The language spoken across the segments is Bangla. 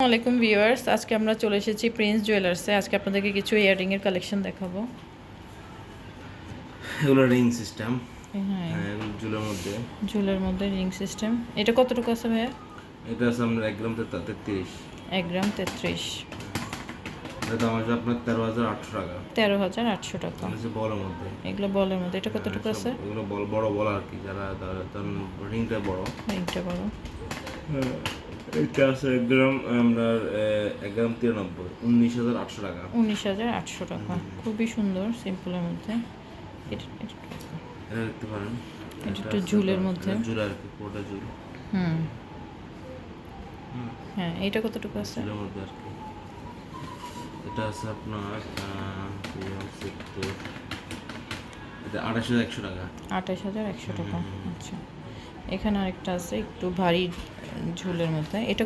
আসসালামাইকুম ভিউয়ার্স আজকে আমরা চলে এসেছি প্রিন্স জুয়েলার্সে আজকে আপনাদেরকে কিছু ইয়াররিংয়ের কালেকশন দেখাবো। এগুলো রিং সিস্টেম হ্যাঁ। জুলের মধ্যে। ঝুলের মধ্যে রিং সিস্টেম এটা কতটুকু আছে ভাইয়া? এটা আছে আপনার এক গ্রাম তেতা- তেত্রিশ। এক গ্রাম তেত্রিশ। এটা দাম আছে আপনার তেরো হাজার আটশো টাকা। তেরো হাজার আটশো টাকা। হচ্ছে বলের মধ্যে। এগুলো বলের মধ্যে। এটা কতটুকু আছে? এগুলো বল বড় বল আর কি। যারা রিংটা বড়। রিংটা বড়। এটা আছে এক গ্রাম আপনার এক গ্রাম তিরানব্বই উনিশ হাজার আটশো টাকা। উনিশ হাজার আটশো টাকা খুবই সুন্দর সিম্পলের মধ্যে। এটা এটা- দেখতে পারেন। এটা একটু ঝুলের মধ্যে। জুল আর কি পুরোটা জুল হুম। হ্যাঁ এটা কতটুকু আছে? জুলের মধ্যে আর কি। এটা আছে আপনার এটা আঠাশ হাজার একশো টাকা। আঠাশ হাজার একশো টাকা আচ্ছা। এখানে আরেকটা আছে একটু ভারী ঝুলের মধ্যে। এটা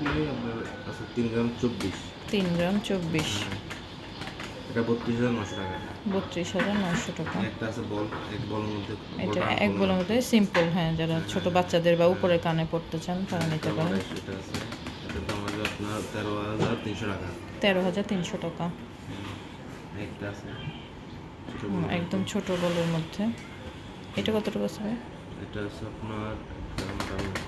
মিলিয়ে আপনার আছে তিন গ্রাম চব্বিশ। তিন গ্রাম চব্বিশ। এটা বত্রিশ হাজার নশো টাকা। বত্রিশ হাজার নয়শো টাকা। একটা আছে বল এক বলের মধ্যে এটা এক বলের মধ্যে সিম্পল হ্যাঁ যারা ছোট বাচ্চাদের বা উপরে কানে পড়তে চান তারা নিতে পারেন। এটা আছে। এটার দাম আছে আপনার তেরো হাজার তিনশো টাকা। তেরো হাজার তিনশো টাকা। একটা আছে। একদম ছোট বলের মধ্যে। এটা কতটুকু আছে ভাই? এটা আছে আপনার দামটা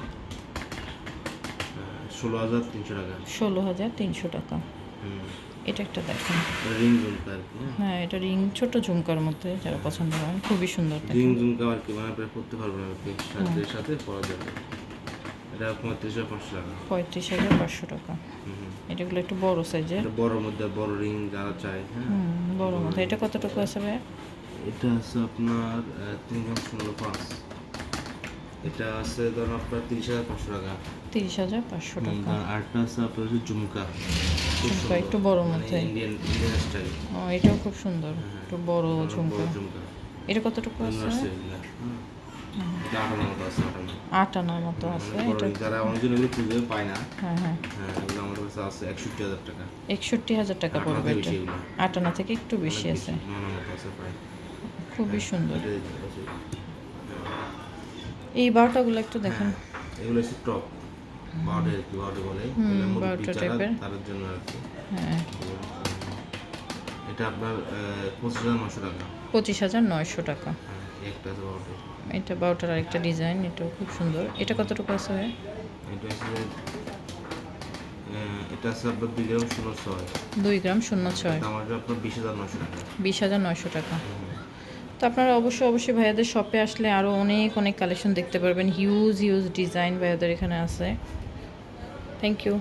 ষোলো হাজার তিনশো টাকা। ষোলো হাজার তিনশো টাকা। এটা একটা দেখেন। রিং ঝুমকা আর কি হ্যাঁ এটা রিং ছোট ঝুমকার মধ্যে যারা পছন্দ করেন খুবই সুন্দর রিং ঝুমকা আর কি মানে আপনি পড়তে পারবেন আর কি সাথে সাথে পরা যাবে। এটা পঁয়ত্রিশ হাজার পাঁচশো টাকা। পঁয়ত্রিশ হাজার পাঁচশো টাকা। এটাগুলো একটু বড় সাইজের বড়র মধ্যে বড় রিং যারা চায় হ্যাঁ। বড় মধ্যে। এটা কতটুকু ভাই এটা আছে আপনার তিন গ্রাম শূন্য পাঁচ। এটা আছে ধরুন আপনার তিরিশ হাজার পাঁচশো টাকা। তিরিশ হাজার পাঁচশো টাকা। আর আরেকটা আছে আপনার হচ্ছে ঝুমকা ঝুমকা একটু বড় মানে মধ্যে ইন্ডিয়ান ইন্ডিয়ান স্টাইল ও এটাও খুব সুন্দর। একটু বড় ঝুমকা এটা কতটুকু আছে? হ্যাঁ। আটানোর মতো আছে আছে মানে যারা খুঁজে পায় না। হ্যাঁ হ্যাঁ। হ্যাঁ এগুলো আমাদের কাছে আছে একষট্টি হাজার টাকা। একষট্টি হাজার টাকা আটানা পড়বে থেকে এটা। একটু বেশি আছে। খুবই সুন্দর। এই বারোটাগুলো একটু দেখেন। এগুলো হচ্ছে টপ বাউডে আর কি বাউডে বলে। বারোটা টাইপের। তাদের জন্য আর কি। হ্যাঁ। এটা আপনার পঁচিশ হাজার নশো টাকা। পঁচিশ হাজার নয়শো টাকা। হ্যাঁ একটা আছে বাউডে এটা বারোটার আরেকটা ডিজাইন এটাও খুব সুন্দর। এটা কতটুকু আছে ভাই? এটা আহ, এটা আছে আপনার দুই গ্রাম শূন্য ছয়। দুই গ্রাম শূন্য ছয়। আসবে আপনার বিশ হাজার নশো টাকা। বিশ হাজার নয়শো টাকা। তো আপনারা অবশ্যই অবশ্যই ভাইয়াদের শপে আসলে আরও অনেক অনেক কালেকশন দেখতে পারবেন। হিউজ হিউজ ডিজাইন ভাইয়াদের এখানে আছে। Thank you